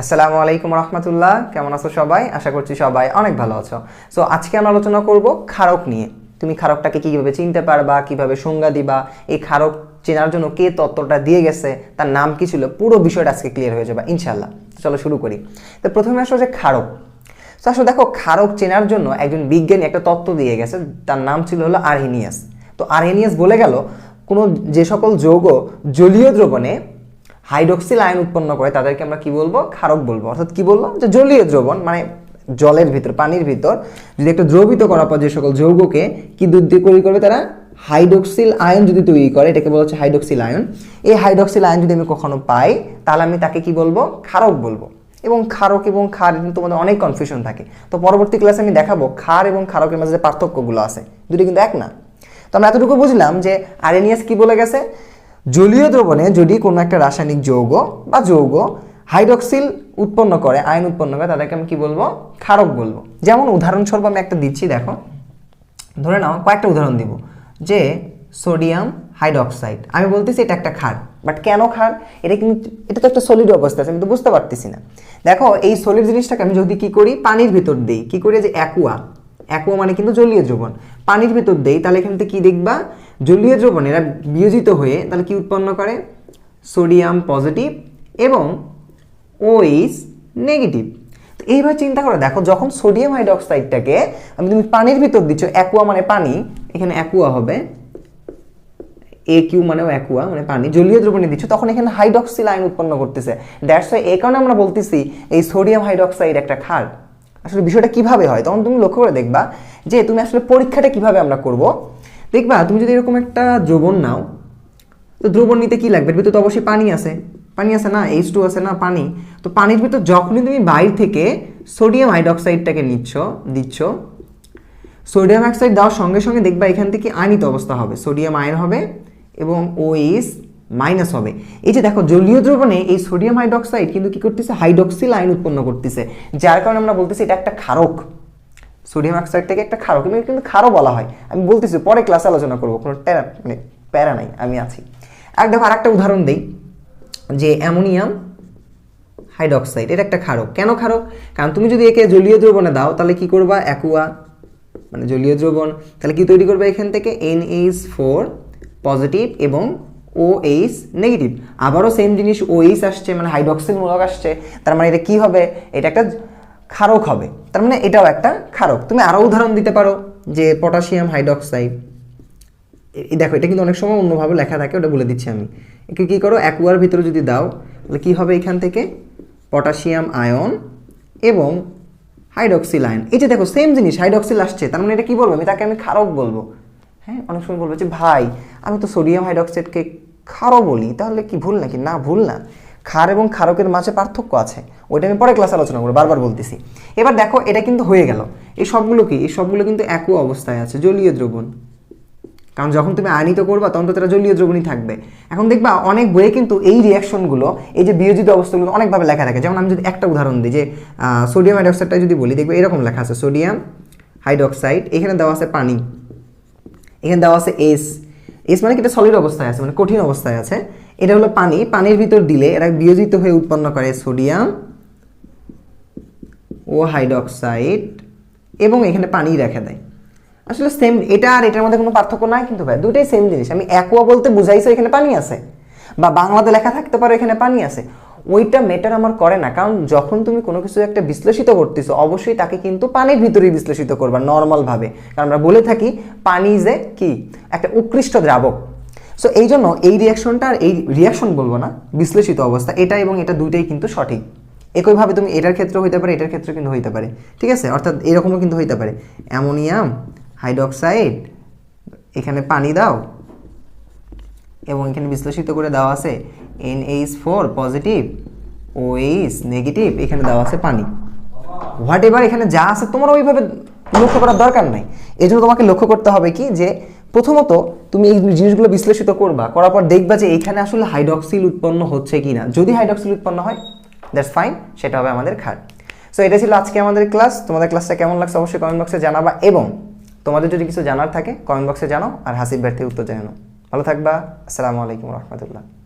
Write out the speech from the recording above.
আসসালামু আলাইকুম রহমতুল্লাহ। কেমন আছো সবাই? আশা করছি সবাই অনেক ভালো আছো। সো আজকে আমরা আলোচনা করব ক্ষারক নিয়ে। তুমি ক্ষারকটাকে কীভাবে চিনতে পারবা, কীভাবে সংজ্ঞা দিবা, এই ক্ষারক চেনার জন্য কে তত্ত্বটা দিয়ে গেছে, তার নাম কি ছিল, পুরো বিষয়টা আজকে ক্লিয়ার হয়ে যাবে ইনশাল্লাহ চলো শুরু করি। তো প্রথমে আসো যে ক্ষারক তো আসলে দেখো ক্ষারক চেনার জন্য একজন বিজ্ঞানী একটা তত্ত্ব দিয়ে গেছে, তার নাম ছিল হলো আরহেনিয়াস। তো আরহেনিয়াস বলে গেল, কোনো যে সকল যৌগ জলীয় দ্রবণে হাইড্রক্সিল আয়ন উৎপন্ন করে তাদেরকে আমরা কি বলব? ক্ষারক বলব। অর্থাৎ কি বলব যে জলীয় দ্রবণ মানে জলের ভিতর, পানির ভিতর, যদি একটা দ্রবিত করার পর যে সকল যৌগকে কি তৈরি করবে তারা? হাইড্রক্সিল আয়ন যদি তৈরি করে, এটাকে বলা হচ্ছে হাইড্রক্সিল আয়ন। এই হাইড্রক্সিল আয়ন যদি আমি কখনো পাই, তাহলে আমি তাকে কি বলব? ক্ষারক বলব। এবং ক্ষারক এবং ক্ষার কিন্তু তোমাদের অনেক কনফিউশন থাকে। তো পরবর্তী ক্লাসে আমি দেখাবো ক্ষার এবং ক্ষারকের মাঝে যে পার্থক্যগুলো আছে। দুটি কিন্তু এক না। তো আমরা এতটুকু বুঝলাম যে আরেনিয়াস কি বলে গেছে? জলীয় দ্রবণে যদি কোনো একটা রাসায়নিক যৌগ বা যৌগ হাইড্রক্সিল উৎপন্ন করে, আয়ন উৎপন্ন করে, তাদেরকে আমি কি বলব? ক্ষারক বলব। যেমন উদাহরণস্বরূপ আমি একটা দিচ্ছি, দেখো। ধরে নাও, কয়েকটা উদাহরণ দিব। যে সোডিয়াম হাইড্রক্সাইড। আমি বলতেছি এটা একটা ক্ষার, বাট কেন ক্ষার? এটা কিন্তু, এটা তো একটা সলিড অবস্থা আছে, আমি তো বুঝতে পারতেছি না। দেখো, এই সলিড জিনিসটাকে আমি যদি কি করি? পানির ভিতর দিই। কি করি? যে অ্যাকুয়া অ্যাকুয়া মানে কিন্তু জলীয় দ্রবণ পানির ভিতর দেই, তাহলে এখান থেকে কি দেখবা? জলীয় দ্রবণ এরা বিয়োজিত হয়ে তাহলে কি উৎপন্ন করে? সোডিয়াম পজিটিভ এবং ওইস নেগেটিভ তো এইভাবে চিন্তা করো, দেখো যখন সোডিয়াম হাইড্রক্সাইডটাকে আমি তুমি পানির ভিতর দিচ্ছ, অ্যাকুয়া মানে পানি, এখানে অ্যাকুয়া হবে। এ কিউ মানেও অ্যাকুয়া মানে পানি। জলীয় দ্রবণে দিচ্ছ, তখন এখানে হাইড্রক্সিল আয়ন উৎপন্ন করতেছে। দ্যাটস ওয়াই এই কারণে আমরা বলতেছি, এই সোডিয়াম হাইড্রক্সাইড একটা ক্ষার। আসলে বিষয়টা কীভাবে হয়? তখন তুমি লক্ষ্য করে দেখবা যে তুমি আসলে পরীক্ষাটা কীভাবে আমরা করব। দেখবা, তুমি যদি এরকম একটা দ্রবণ নাও, তো দ্রবণ নিতে কি লাগবে? এর ভিতরে তো অবশ্যই পানি আছে। পানি আছে না? এইচ টু আছে না? পানি। তো পানির ভিতর যখনই তুমি বাইরে থেকে সোডিয়াম হাইড্রক্সাইডটাকে নিচ্ছ, দিচ্ছ সোডিয়াম অক্সাইড দেওয়ার সঙ্গে সঙ্গে দেখবা এখান থেকে আয়নিত অবস্থা হবে। সোডিয়াম আয়ন হবে এবং ওএস মাইনাস হবে। এই যে দেখো, জলীয় দ্রবণে এই সোডিয়াম হাইড্রক্সাইড কিন্তু কি করতেছে? হাইড্রক্সিল আয়ন উৎপন্ন করতেছে। যার কারণে আমরা বলতেছি এটা একটা ক্ষারক। সোডিয়াম অক্সাইডটাকে একটা ক্ষারক। এবং কিন্তু ক্ষারও বলা হয়। আমি বলতেছি, পরে ক্লাসে আলোচনা করব। কোনো প্যারা মানে প্যারা নাই, আমি আছি। আর দেখো আর একটা উদাহরণ দিই, যে অ্যামোনিয়াম হাইড্রক্সাইড, এটা একটা ক্ষারক। কেন ক্ষারক? কারণ তুমি যদি একে জলীয় দ্রবণে দাও, তাহলে কি করবা? অ্যাকুয়া মানে জলীয় দ্রবণ। তাহলে কি তৈরি করবে এখান থেকে? এনএইচ ফোর পজিটিভ এবং ও এইচ নেগেটিভ আবারও সেম জিনিস ও এইচ আসছে মানে হাইড্রক্সিল মূলক আসছে। তার মানে এটা কি হবে? এটা একটা ক্ষারক হবে। তার মানে এটাও একটা ক্ষারক। তুমি আরও উদাহরণ দিতে পারো যে পটাশিয়াম হাইড্রক্সাইড দেখো, এটা কিন্তু অনেক সময় অন্যভাবে লেখা থাকে, ওটা বলে দিচ্ছি আমি। একে কী করো? অ্যাকুয়ার ভিতরে যদি দাও, তাহলে কী হবে এখান থেকে? পটাশিয়াম আয়ন এবং হাইড্রক্সিল আয়ন এই যে দেখো সেম জিনিস হাইড্রক্সিল আসছে। তার মানে এটা কী বলব? আমি তাকে আমি ক্ষারক বলব। হ্যাঁ অনেক সময় বলবে যে, ভাই, আমি তো সোডিয়াম হাইড্রক্সাইডকে ক্ষারও বলি, তাহলে কি ভুল নাকি? না, ভুল না। ক্ষার এবং ক্ষারকের মাঝে পার্থক্য আছে। ওইটা আমি পরে ক্লাসে আলোচনা করব, বারবার বলতেছি। এবার দেখো, এটা কিন্তু হয়ে গেল। এই সবগুলো কি? এই সবগুলো কিন্তু একই অবস্থায় আছে, জলীয় দ্রবণ। কারণ যখন তুমি আয়নিত করবা, তখন তো তারা জলীয় দ্রবণই থাকবে। এখন দেখবা, অনেক বইয়ে কিন্তু এই রিয়াকশনগুলো এই যে বিয়োজিত অবস্থাগুলো অনেকভাবে লেখা থাকে। যেমন আমি যদি একটা উদাহরণ দিই যে সোডিয়াম হাইড্রক্সাইডটা যদি বলি, দেখবে এরকম লেখা আছে, সোডিয়াম হাইড্রক্সাইড, এখানে দেওয়া আছে পানি। এখানে দেওয়া আছে এস এস মানে কি? এটা সলিড অবস্থায় আছে মানে কঠিন অবস্থায় আছে। এটা হলো পানি। পানির ভিতর দিলে এরা বিয়োজিত হয়ে উৎপন্ন করে সোডিয়াম ও হাইড্রক্সাইড এবং এখানে পানি রেখে দেয়। আসলে সেম এটা আর এটার মধ্যে কোনো পার্থক্য নাই কিন্তু ভাই দুটোই সেম জিনিস। আমি অ্যাকোয়া বলতে বুঝাইছো এখানে পানি আছে, বা বাংলাতে লেখা থাকতে পারে এখানে পানি আছে। ওইটা মেটার আমার করে না। কারণ যখন তুমি কোনো কিছু একটা বিশ্লেষিত করতেছো, অবশ্যই তাকে কিন্তু পানির ভিতরেই বিশ্লেষিত করবা নর্মালভাবে কারণ আমরা বলে থাকি, পানি এ কি? একটা উৎকৃষ্ট দ্রাবক। সো এই জন্য এই রিয়াকশনটা আর এই রিয়াকশন বলব না, বিশ্লেষিত অবস্থা। এটা এবং এটা দুইটাই কিন্তু সঠিক। একইভাবে তুমি এটার ক্ষেত্রে হইতে পারে, এটার ক্ষেত্রে কিন্তু হইতে পারে। ঠিক আছে? অর্থাৎ এরকমও কিন্তু হইতে পারে। অ্যামোনিয়াম হাইড্রক্সাইড, এখানে পানি দাও। এবং এখানে বিশ্লেষিত করে দেওয়া আছে N H four positive O H negative এখানে দেওয়া আছে পানি। হোয়াট এভার এখানে যা আছে তোমার ওইভাবে লক্ষ্য করার দরকার নাই। এই জন্য তোমাকে লক্ষ্য করতে হবে কি যে প্রথমত তুমি এই জিনিসগুলো বিশ্লেষিত করবা, করার পর দেখবা যে এখানে আসলে হাইড্রক্সিল উৎপন্ন হচ্ছে কি না যদি হাইড্রক্সিল উৎপন্ন হয় দ্যাটস ফাইন সেটা হবে আমাদের খাট সো এটা ছিল আজকে আমাদের ক্লাস তোমাদের ক্লাসটা কেমন লাগছে অবশ্যই কমেন্ট বক্সে জানাবা এবং তোমাদের যদি কিছু জানার থাকে কমেন্ট বক্সে জানাও আর হাসিব ব্যর্থে উত্তর জানানো ভালো থাকবা। আসসালামু আলাইকুম রহমতুল্লাহ।